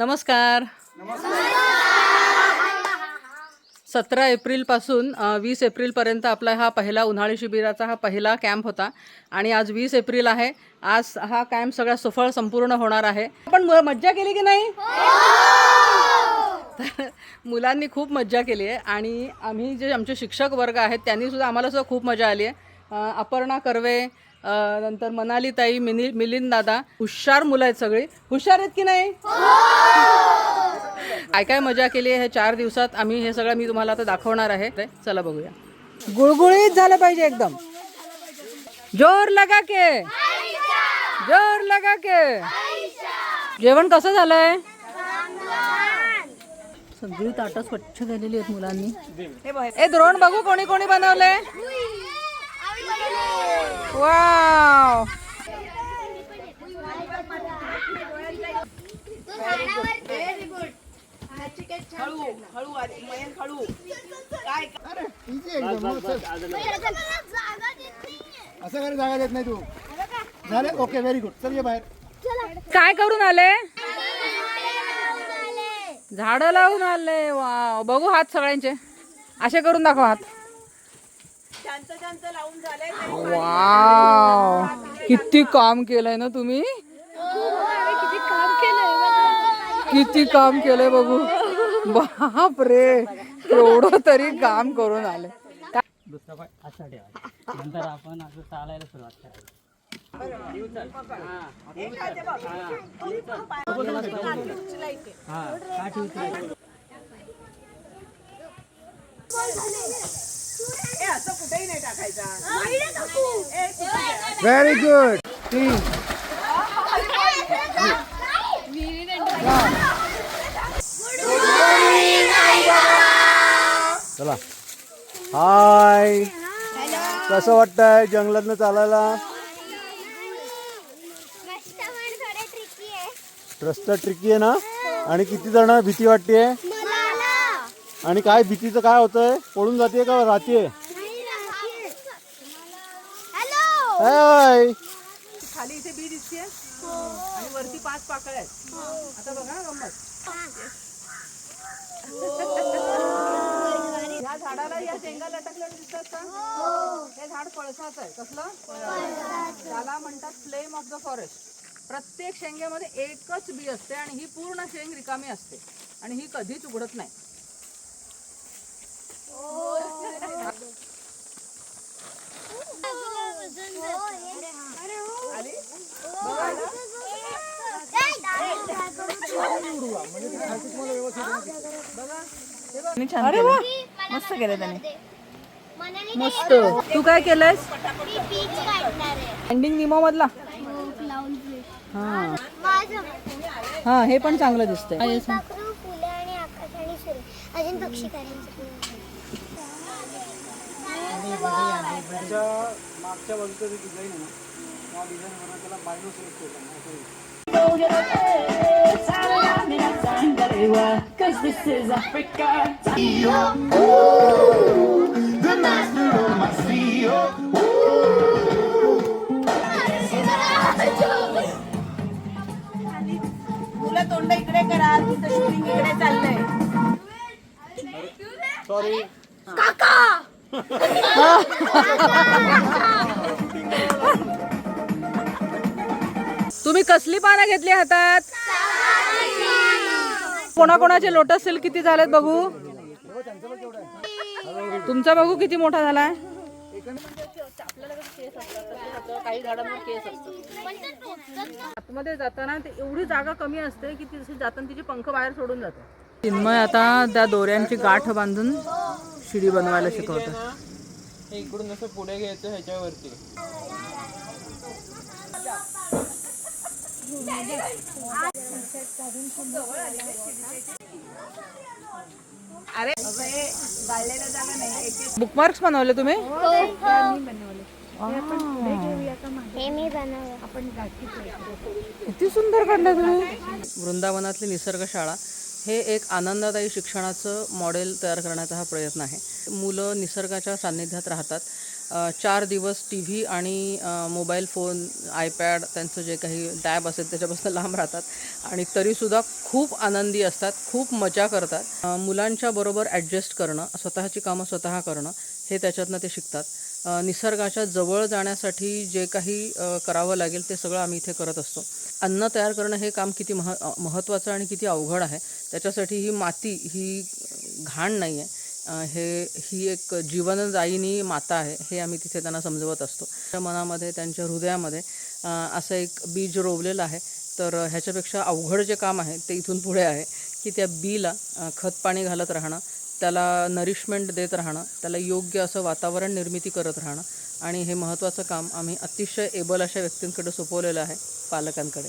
नमस्कार. सतरा एप्रिलपासून वीस एप्रिलपर्यंत आपला हा पहिला उन्हाळी शिबिराचा हा पहिला कॅम्प होता. आणि आज वीस एप्रिल आहे. आज हा कॅम्प सगळा सफळ संपूर्ण होणार आहे. आपण म- मज्जा केली की नाही? तर मुलांनी खूप मज्जा केली आहे. आणि आम्ही जे आमचे शिक्षक वर्ग आहेत त्यांनी सुद्धा आम्हाला सुद्धा खूप मजा आली आहे. अपर्णा कर्वे नंतर मनाली ताई मिनी मिलिंद दादा हुशार मुलं आहेत सगळी. हुशार आहेत की नाही? काय काय मजा केली आहे हे चार दिवसात? आम्ही हे सगळं मी तुम्हाला आता दाखवणार आहे. ते चला बघूया. गुळगुळीत झालं पाहिजे एकदम. जोर लगा के! जोर लगा के! जेवण कसं झालंय? सगळी ताटं स्वच्छ केलेली आहेत मुलांनी. ए द्रोण बघू कोणी कोणी बनवलंय. वाव असं काय जागा देत नाही तू झालं? ओके व्हेरी गुड चल ये बाहेर. काय करून आले? झाडं लावून आले. वाव बघू हात सगळ्यांचे. असे करून दाखव हात. वाव. किती काम केलंय ना तुम्ही? किती काम केलंय बघू. बाप रे एवढं तरी काम करून आले. दुसरा पाय असा ठेवायचा नंतर आपण असं चालायला सुरुवात करायची हा. काठी उचलायची व्हेरी गुड तीन. चला. हाय कसं वाटतंय जंगलातनं चालायला? रस्ता ट्रिकी आहे ना? आणि किती जण भीती वाटते मला आणि काय भीतीचं काय होतंय? पळून जाते का? राहते हाय. खाली इथे बी दिसते आणि वरती पाच पाकळ आहेत. आता बघा गंमत. या झाडाला या शेंगा लटकल्या दिसतात का? हे झाड पळसाचं आहे. कसलं? त्याला म्हणतात फ्लेम ऑफ द फॉरेस्ट. प्रत्येक शेंग्यामध्ये एकच बी असते आणि ही पूर्ण शेंग रिकामी असते. आणि ही कधीच उघडत नाही. अरे वा. मस्त केलं त्याने. मस्त. तू काय केलंयस? एंडिंग निमो मधला? हा. माझं. हा हे पण चांगलं दिसतंय. पाखरू फुले आणि आकाश आणि सूर्य. अजून पक्षी करायचे मागच्या बाजूचं जे डिझाईन आहे ना त्या डिझाईन त्याला बायनोसोरस केलं मुलं तोंड इकडे करा तुझं शूटिंग इकडे चाललंय. सॉरी तुम्ही कसली पानं घेतली हातात? कोणाकोणाचे लोटस सेल किती झालेत बघू? तुमचा बघू किती मोठा झालाय? आतमध्ये जाताना एवढी जागा कमी असते की ती जाताना तिचे पंख बाहेर सोडून जाते. चिन्मय आता त्या दोऱ्यांची गाठ बांधून शिडी बनवायला शिकवतो इकडून असं पुढे घ्यायचं ह्याच्यावरती. अरे बुकमार्क्स बनवले तुम्ही? हे. मी बनवलं. किती सुंदर काढलं तुम्ही? वृंदावनातली निसर्ग शाळा हे एक आनंददायी शिक्षणाचं मॉडेल तयार करण्याचा हा प्रयत्न आहे. मुलं निसर्गाच्या सान्निध्यात राहतात. चार दिवस टी व्ही आणि मोबाईल फोन आयपॅड त्यांचं जे काही टॅब असेल त्याच्यापासून लांब राहतात. आणि तरीसुद्धा खूप आनंदी असतात खूप मजा करतात. मुलांच्या बरोबर ॲडजस्ट करणं स्वतःची कामं स्वतः करणं हे त्याच्यातनं ते शिकतात. निसर्गाच्या जवळ जाण्यासाठी जे काही करावं लागेल ते सगळं आम्ही इथे करत असतो. अन्न तयार करणं हे काम किती मह महत्त्वाचं आणि किती अवघड आहे त्याच्यासाठी ही माती ही घाण नाही आहे हे ही एक जीवनदायिनी माता आहे हे आम्ही तिथे त्यांना समजवत असतो. त्यांच्या मनामध्ये त्यांच्या हृदयामध्ये असं एक बीज रोवलेलं आहे. तर ह्याच्यापेक्षा अवघड जे काम आहे ते इथून पुढे आहे की त्या बीला खत पाणी घालत राहणं त्याला नरिशमेंट देत राहणं त्याला योग्य असं वातावरण निर्मिती करत राहणं आणि हे महत्त्वाचं काम आम्ही अतिशय एबल अशा व्यक्तींकडे सोपवलेलं आहे पालकांकडे.